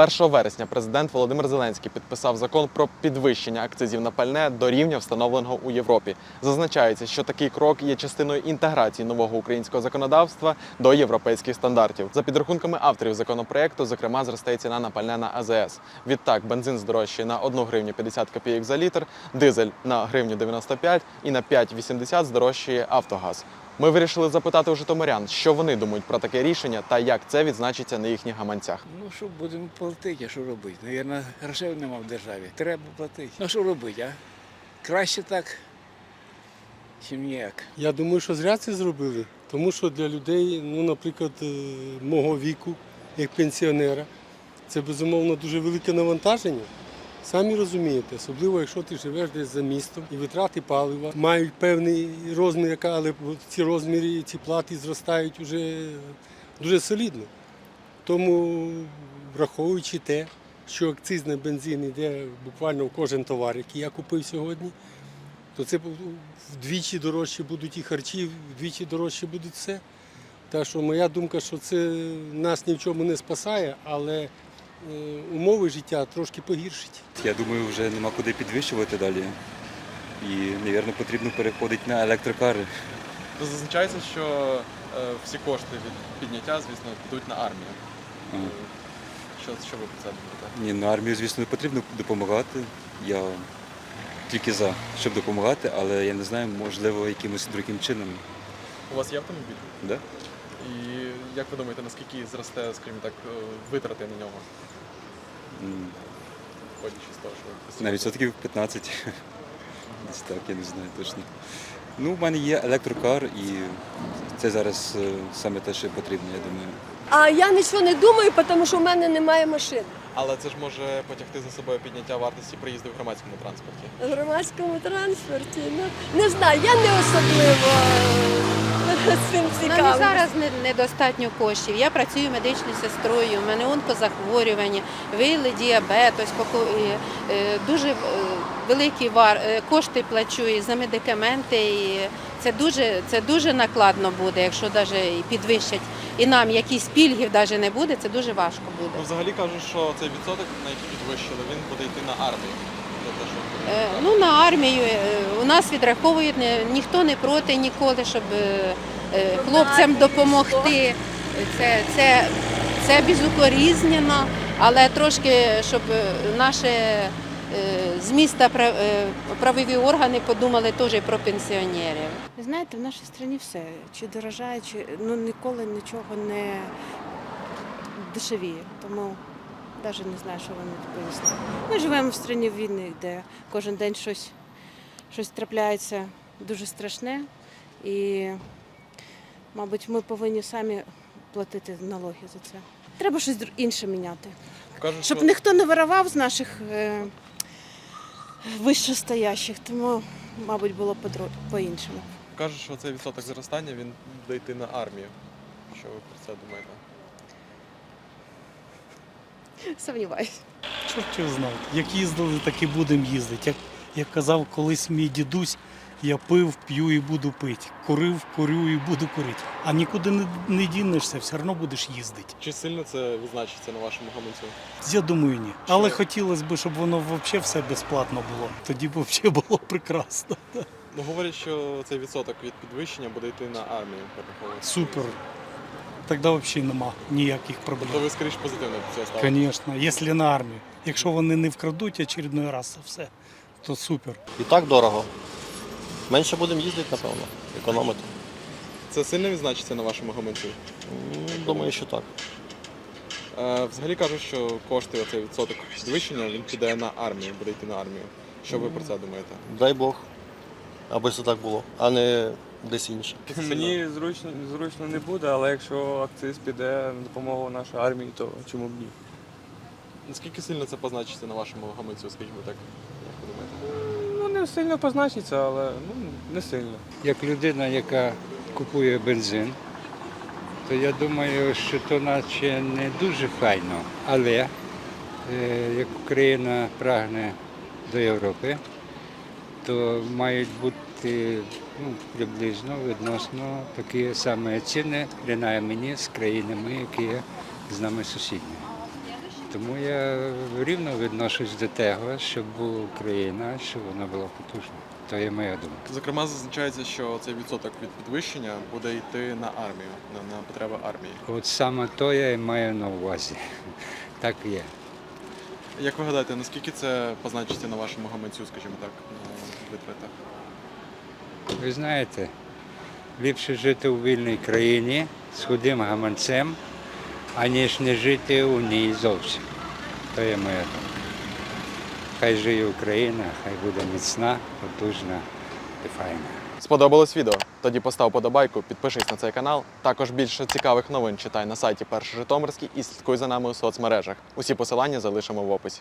1 вересня президент Володимир Зеленський підписав закон про підвищення акцизів на пальне до рівня, встановленого у Європі. Зазначається, що такий крок є частиною інтеграції нового українського законодавства до європейських стандартів. За підрахунками авторів законопроекту, зокрема, зростає ціна на пальне на АЗС. Відтак, бензин здорожчає на 1 гривню 50 копійок за літр, дизель на гривню 95 і на 5,80 здорожчає Автогаз. Ми вирішили запитати у житомирян, що вони думають про таке рішення та як це відзначиться на їхніх гаманцях. Ну що будемо платити, а що робити? Навірно, грошей нема в державі. Треба платити. Ну що робити, а? Краще так, чим ніяк. Я думаю, що зря це зробили, тому що для людей, ну, наприклад, е, мого віку, як пенсіонера, це безумовно дуже велике навантаження. Самі розумієте, особливо якщо ти живеш десь за містом і витрати палива мають певний розмір, але ці розміри, ці плати зростають вже дуже солідно. Тому, враховуючи те, що акцизний бензин йде буквально в кожен товар, який я купив сьогодні, то це вдвічі дорожче будуть і харчі, вдвічі дорожче буде все. Так що моя думка, що це нас ні в чому не спасає, але умови життя трошки погіршить. Я думаю, вже нема куди підвищувати далі. І, мабуть, потрібно переходити на електрокари. Зазначається, що е, всі кошти від підняття, звісно, підуть на армію. А. Що, що ви про це думаєте? Ні, на армію, звісно, потрібно допомагати. Я тільки за, щоб допомагати, але я не знаю, можливо, якимось другим чином. У вас є автомобіль? Да? І як ви думаєте, наскільки зросте, скажімо так, е, витрати на нього, М, виходячи з того, що ви На відсотків 15. Десь так, я не знаю точно. Ну, в мене є електрокар, і це зараз е, саме те, що потрібно, я думаю. А я нічого не думаю, тому що в мене немає машини. Але це ж може потягти за собою підняття вартості приїзду в громадському транспорті. В громадському транспорті. Ну, не знаю, я не особливо з цим У мене цікавлюсь. зараз не- недостатньо коштів. Я працюю медичною сестрою, у мене онкозахворювання, виявили діабет, ось е, дуже е, великі вар, е, кошти плачу і за медикаменти. І це дуже, це дуже накладно буде, якщо навіть підвищать і нам якісь пільгів навіть не буде, це дуже важко буде. Ну, взагалі кажуть, що цей відсоток, на який підвищили, він буде йти на армію. За те, що Е, Ну, на армію е, у нас відраховують, ніхто не проти ніколи, щоб е, е, хлопцям допомогти. Це, це, це безукорізнено, але трошки, щоб наші е, з міста правові органи подумали теж про пенсіонерів. Знаєте, в нашій країні все, чи дорожає, чи ну ніколи нічого не дешевіє. Тому навіть не знаю, що вам відповісти. Ми живемо в країні війни, де кожен день щось, щось трапляється дуже страшне. І, мабуть, ми повинні самі платити налоги за це. Треба щось інше міняти. кажуть, Щоб що ніхто не виривав з наших е, вищостоящих, тому, мабуть, було подро- по-іншому. кажуть, що цей відсоток зростання він буде йти на армію. Що ви про це думаєте? Сумніваюся. Чортів знає. Як їздили, так і будемо їздити. Як, як казав колись мій дідусь, я пив, п'ю і буду пити. Курив, курю і буду курити. А нікуди не, не дінешся, все одно будеш їздити. Чи сильно це відзначиться на вашому гаманцю? Я думаю, ні. Але хотілося б, щоб воно взагалі все безплатно було. Тоді б взагалі було прекрасно. Ну говорять, що цей відсоток від підвищення буде йти на армію. перераховувати. Супер. Тоді взагалі нема ніяких проблем. Тобто ви скоріш позитивно до цього ставите? Звісно, якщо на армію. Якщо вони не вкрадуть очередной раз це все, то супер. І так дорого. Менше будемо їздити, напевно, економити. Це сильно відзначиться на вашому гаманцю? М, Думаю, що так. Е, Взагалі кажуть, що кошти оцей відсоток підвищення він піде на армію, буде йти на армію. Що ви про це думаєте? Дай Бог, аби це так було, а не десь інше. Мені зручно, зручно не буде, але якщо акциз піде на допомогу нашій армії, то чому б ні? Наскільки сильно це позначиться на вашому гаманцю, скажімо так, як ви думаєте? Ну не сильно позначиться, але ну не сильно. як людина, яка купує бензин, то я думаю, що то наче не дуже файно. Але е, як Україна прагне до Європи, то мають бути ну, приблизно відносно такі самі ціни, принаймні з країнами, які є з нами сусідні. Тому я рівно відношусь до того, щоб була Україна, щоб вона була потужна. То є моя думка. Зокрема, зазначається, що цей відсоток від підвищення буде йти на армію, на, на потреби армії. От саме то я і маю на увазі. Так є. Як ви гадаєте, наскільки це позначиться на вашому гаманцю, скажімо так, на витратах? Ви знаєте, ліпше жити у вільній країні з худим гаманцем, аніж не жити у ній зовсім. То є моя. Хай живе Україна, хай буде міцна, потужна і файна. Сподобалось відео? Тоді постав подобайку, підпишись на цей канал. Також більше цікавих новин читай на сайті Перший Житомирський і слідкуй за нами у соцмережах. Усі посилання залишимо в описі.